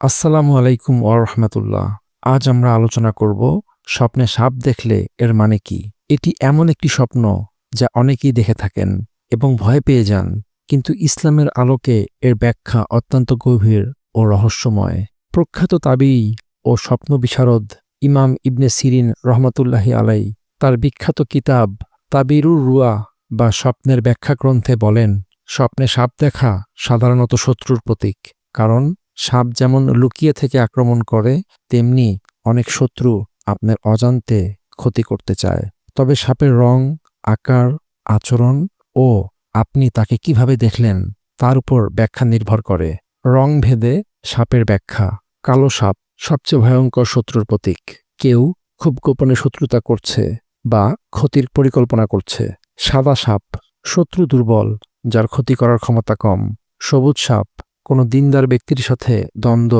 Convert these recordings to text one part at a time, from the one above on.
আসসালামু আলাইকুম ওরহমতুল্লাহ আজ আমরা আলোচনা করব স্বপ্নে সাপ দেখলে এর মানে কি? এটি এমন একটি স্বপ্ন যা অনেকেই দেখে থাকেন এবং ভয় পেয়ে যান, কিন্তু ইসলামের আলোকে এর ব্যাখ্যা অত্যন্ত গভীর ও রহস্যময়। প্রখ্যাত তাবি ও স্বপ্ন বিশারদ ইমাম ইবনে সিরিন রহমতুল্লাহি আলাই তার বিখ্যাত কিতাব তাবিরুর রুয়া বা স্বপ্নের ব্যাখ্যা গ্রন্থে বলেন, স্বপ্নে সাপ দেখা সাধারণত শত্রুর প্রতীক, কারণ সাপ যেমন লুকিয়ে থেকে আক্রমণ করে, তেমনি অনেক শত্রু আপনার অজান্তে ক্ষতি করতে চায়। তবে সাপের রং, আকার, আচরণ ও আপনি তাকে কীভাবে দেখলেন তার উপর ব্যাখ্যা নির্ভর করে। রং ভেদে সাপের ব্যাখ্যা। কালো সাপ সবচেয়ে ভয়ঙ্কর শত্রুর প্রতীক। কেউ খুব গোপনে শত্রুতা করছে বা ক্ষতির পরিকল্পনা করছে। সাদা সাপ শত্রু দুর্বল, যার ক্ষতি করার ক্ষমতা কম। সবুজ সাপ কোনো দিনদার ব্যক্তির সাথে দ্বন্দ্ব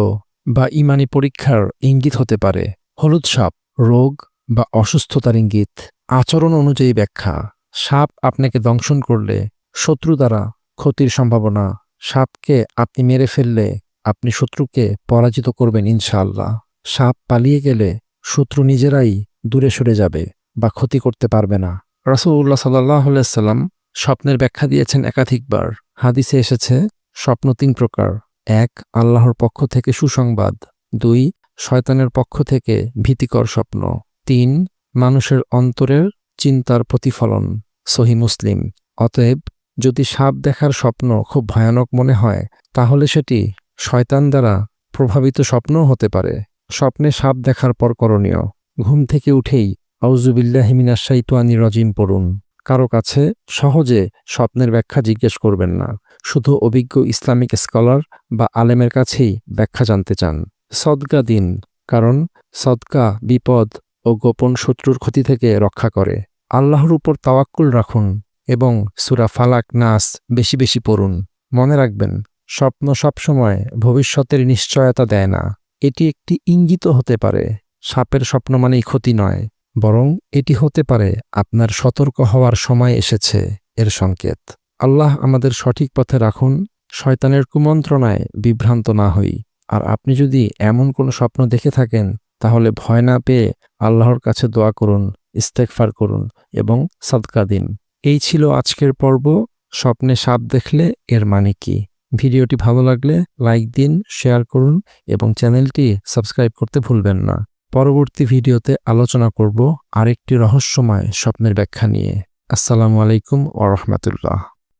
বা ইমানি পরীক্ষার ইঙ্গিত হতে পারে। হলুদ সাপ, রোগ বা অসুস্থতার ইঙ্গিত। আচরণ অনুযায়ী ব্যাখ্যা। সাপ আপনাকে দংশন করলে শত্রু দ্বারা ক্ষতির সম্ভাবনা। সাপকে আপনি মেরে ফেললে আপনি শত্রুকে পরাজিত করবেন ইনশাআল্লাহ। সাপ পালিয়ে গেলে শত্রু নিজেরাই দূরে সরে যাবে বা ক্ষতি করতে পারবে না। রাসুল্লাহ সাল্লাহ সাল্লাম স্বপ্নের ব্যাখ্যা দিয়েছেন একাধিকবার। হাদিসে এসেছে স্বপ্ন তিন প্রকার। এক, আল্লাহর পক্ষ থেকে সুসংবাদ। দুই, শয়তানের পক্ষ থেকে ভীতিকর স্বপ্ন। তিন, মানুষের অন্তরের চিন্তার প্রতিফলন। সহি মুসলিম। অতএব, যদি সাপ দেখার স্বপ্ন খুব ভয়ানক মনে হয়, তাহলে সেটি শয়তান দ্বারা প্রভাবিত স্বপ্নও হতে পারে। স্বপ্নে সাপ দেখার পর করণীয়। ঘুম থেকে উঠেই আউজুবিল্লাহিমিনাশাইতুয়ানি রজিম পড়ুন। কারও কাছে সহজে স্বপ্নের ব্যাখ্যা জিজ্ঞেস করবেন না। শুধু অভিজ্ঞ ইসলামিক স্কলার বা আলেমের কাছেই ব্যাখ্যা জানতে চান। সদকা দিন, কারণ সদকা বিপদ ও গোপন শত্রুর ক্ষতি থেকে রক্ষা করে। আল্লাহর উপর তাওয়াক্কুল রাখুন এবং সুরা ফালাক নাস বেশি বেশি পড়ুন। মনে রাখবেন, স্বপ্ন সবসময় ভবিষ্যতের নিশ্চয়তা দেয় না। এটি একটি ইঙ্গিত হতে পারে। সাপের স্বপ্ন মানেই ক্ষতি নয়। বরং এটি হতে পারে আপনার সতর্ক হওয়ার সময় এসেছে এর সংকেত। আল্লাহ আমাদের সঠিক পথে রাখুন, শয়তানের কুমন্ত্রণায় বিভ্রান্ত না হই। আর আপনি যদি এমন কোনো স্বপ্ন দেখে থাকেন, তাহলে ভয় না পেয়ে আল্লাহর কাছে দোয়া করুন ইস্তেকফার করুন এবং সাদকা দিন। এই ছিল আজকের পর্ব, স্বপ্নে সাপ দেখলে এর মানে কি? ভিডিওটি ভালো লাগলে লাইক দিন, শেয়ার করুন এবং চ্যানেলটি সাবস্ক্রাইব করতে ভুলবেন না। পরবর্তী ভিডিওতে আলোচনা করব আরেকটি রহস্যময় স্বপ্নের ব্যাখ্যা নিয়ে। আসসালামু আলাইকুম ওরহমতুল্লাহ